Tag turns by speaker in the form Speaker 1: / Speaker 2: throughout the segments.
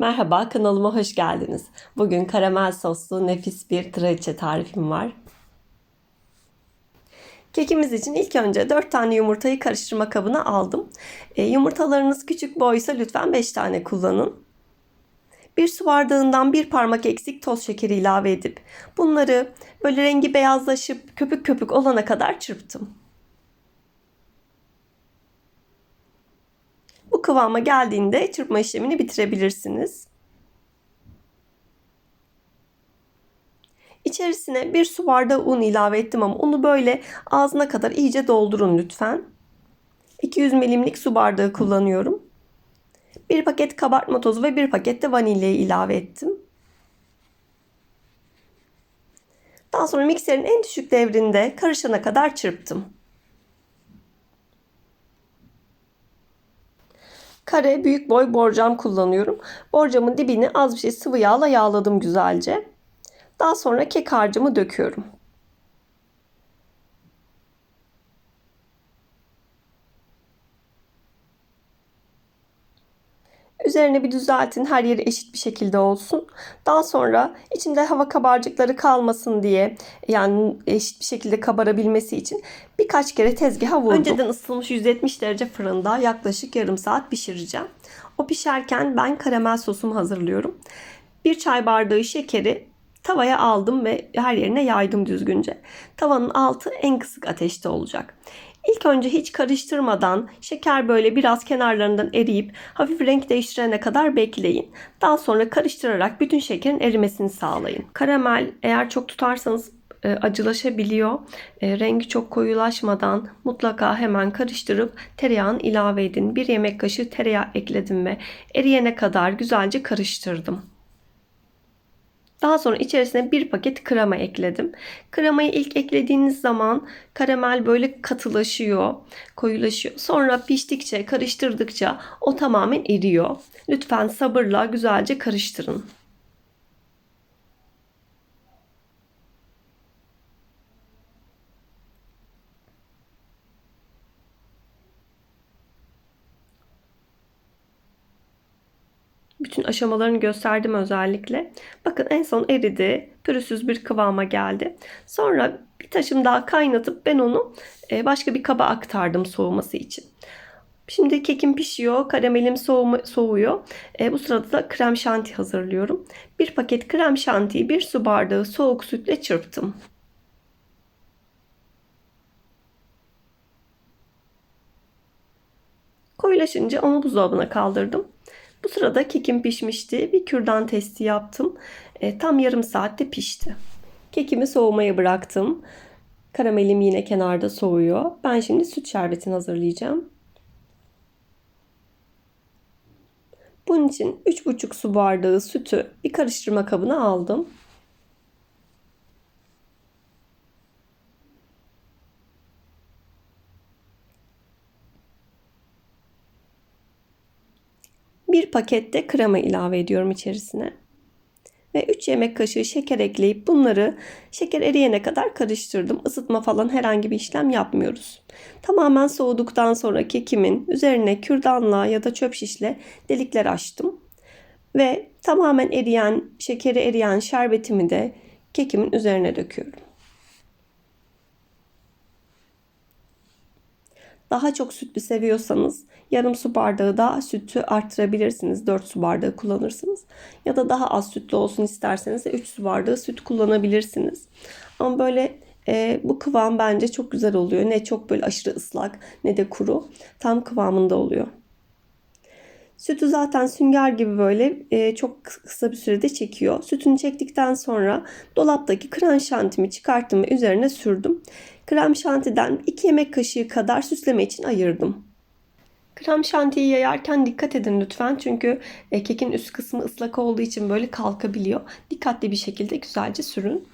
Speaker 1: Merhaba kanalıma hoş geldiniz. Bugün karamel soslu nefis bir traliçe tarifim var. Kekimiz için ilk önce 4 tane yumurtayı karıştırma kabına aldım. E, yumurtalarınız küçük boysa lütfen 5 tane kullanın. Bir su bardağından bir parmak eksik toz şekeri ilave edip bunları böyle rengi beyazlaşıp köpük köpük olana kadar çırptım. Kıvama geldiğinde çırpma işlemini bitirebilirsiniz. İçerisine bir su bardağı un ilave ettim ama unu böyle ağzına kadar iyice doldurun lütfen. 200 milimlik su bardağı kullanıyorum. Bir paket kabartma tozu ve bir paket de vanilyayı ilave ettim. Daha sonra mikserin en düşük devrinde karışana kadar çırptım. Kare büyük boy borcam kullanıyorum. Borcamın dibini az bir şey sıvı yağla yağladım güzelce. Daha sonra kek harcımı döküyorum. Üzerine bir düzeltin. Her yeri eşit bir şekilde olsun. Daha sonra içinde hava kabarcıkları kalmasın diye yani eşit bir şekilde kabarabilmesi için birkaç kere tezgaha vurdum. Önceden ısıtılmış 170 derece fırında yaklaşık yarım saat pişireceğim. O pişerken ben karamel sosumu hazırlıyorum. Bir çay bardağı şekeri tavaya aldım ve her yerine yaydım düzgünce. Tavanın altı en kısık ateşte olacak. İlk önce hiç karıştırmadan şeker böyle biraz kenarlarından eriyip hafif renk değiştirene kadar bekleyin. Daha sonra karıştırarak bütün şekerin erimesini sağlayın. Karamel eğer çok tutarsanız e, acılaşabiliyor. E, rengi çok koyulaşmadan mutlaka hemen karıştırıp tereyağını ilave edin. Bir yemek kaşığı tereyağı ekledim ve eriyene kadar güzelce karıştırdım. Daha sonra içerisine bir paket krema ekledim. Kremayı ilk eklediğiniz zaman karamel böyle katılaşıyor, koyulaşıyor. Sonra piştikçe, karıştırdıkça o tamamen eriyor. Lütfen sabırla güzelce karıştırın. Bütün aşamalarını gösterdim özellikle. Bakın en son eridi. Pürüzsüz bir kıvama geldi. Sonra bir taşım daha kaynatıp ben onu e, başka bir kaba aktardım soğuması için. Şimdi kekim pişiyor, karamelim soğuma, soğuyor. E, bu sırada da krem şanti hazırlıyorum. Bir paket krem şantiyi bir su bardağı soğuk sütle çırptım. Koyulaşınca onu buzdolabına kaldırdım. Bu sırada kekim pişmişti. Bir kürdan testi yaptım. E, tam yarım saatte pişti. Kekimi soğumaya bıraktım. Karamelim yine kenarda soğuyor. Ben şimdi süt şerbetini hazırlayacağım. Bunun için 3,5 su bardağı sütü bir karıştırma kabına aldım. Bir pakette krema ilave ediyorum içerisine. Ve 3 yemek kaşığı şeker ekleyip bunları şeker eriyene kadar karıştırdım. Isıtma falan herhangi bir işlem yapmıyoruz. Tamamen soğuduktan sonra kekimin üzerine kürdanla ya da çöp şişle delikler açtım. Ve tamamen eriyen, şekeri eriyen şerbetimi de kekimin üzerine döküyorum. Daha çok sütlü seviyorsanız yarım su bardağı daha sütü arttırabilirsiniz. 4 su bardağı kullanırsınız. Ya da daha az sütlü olsun isterseniz de 3 su bardağı süt kullanabilirsiniz. Ama böyle e, bu kıvam bence çok güzel oluyor. Ne çok böyle aşırı ıslak ne de kuru. Tam kıvamında oluyor. Sütü zaten sünger gibi böyle e, çok kısa bir sürede çekiyor. Sütünü çektikten sonra dolaptaki krem şantimi çıkarttım ve üzerine sürdüm. Krem şantiden 2 yemek kaşığı kadar süsleme için ayırdım. Krem şantiyi yayarken dikkat edin lütfen çünkü e, kekin üst kısmı ıslak olduğu için böyle kalkabiliyor. Dikkatli bir şekilde güzelce sürün.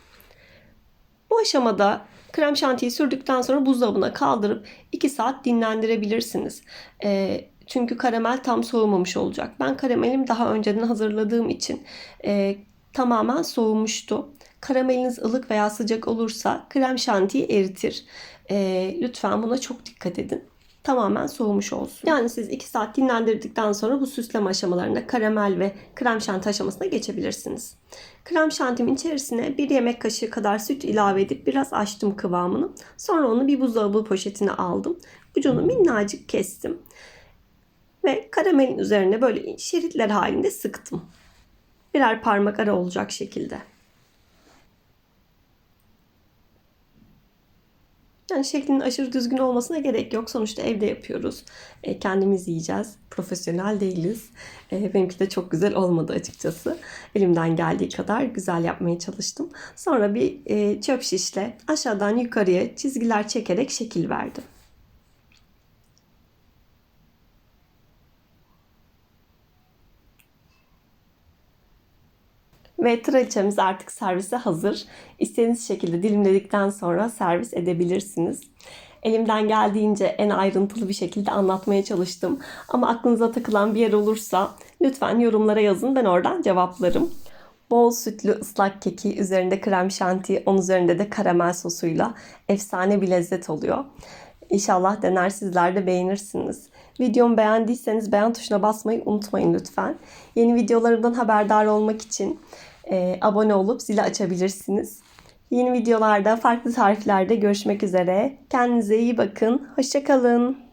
Speaker 1: Bu aşamada krem şantiyi sürdükten sonra buzdolabına kaldırıp 2 saat dinlendirebilirsiniz. E, çünkü karamel tam soğumamış olacak. Ben karamelim daha önceden hazırladığım için e, tamamen soğumuştu. Karameliniz ılık veya sıcak olursa krem şantiyi eritir. E, lütfen buna çok dikkat edin. tamamen soğumuş olsun. Yani siz 2 saat dinlendirdikten sonra bu süsleme aşamalarında karamel ve krem şanti aşamasına geçebilirsiniz. Krem şantimin içerisine bir yemek kaşığı kadar süt ilave edip biraz açtım kıvamını. Sonra onu bir buzdolabı poşetine aldım. Ucunu minnacık kestim. Ve karamelin üzerine böyle şeritler halinde sıktım. Birer parmak ara olacak şekilde. Yani şeklinin aşırı düzgün olmasına gerek yok. Sonuçta evde yapıyoruz. E, kendimiz yiyeceğiz. Profesyonel değiliz. E, benimki de çok güzel olmadı açıkçası. Elimden geldiği kadar güzel yapmaya çalıştım. Sonra bir e, çöp şişle aşağıdan yukarıya çizgiler çekerek şekil verdim. Ve traliçemiz artık servise hazır. İstediğiniz şekilde dilimledikten sonra servis edebilirsiniz. Elimden geldiğince en ayrıntılı bir şekilde anlatmaya çalıştım. Ama aklınıza takılan bir yer olursa lütfen yorumlara yazın. Ben oradan cevaplarım. Bol sütlü ıslak keki, üzerinde krem şanti, onun üzerinde de karamel sosuyla efsane bir lezzet oluyor. İnşallah dener sizler de beğenirsiniz. Videomu beğendiyseniz beğen tuşuna basmayı unutmayın lütfen. Yeni videolarımdan haberdar olmak için e, abone olup zili açabilirsiniz. Yeni videolarda farklı tariflerde görüşmek üzere. Kendinize iyi bakın. Hoşçakalın.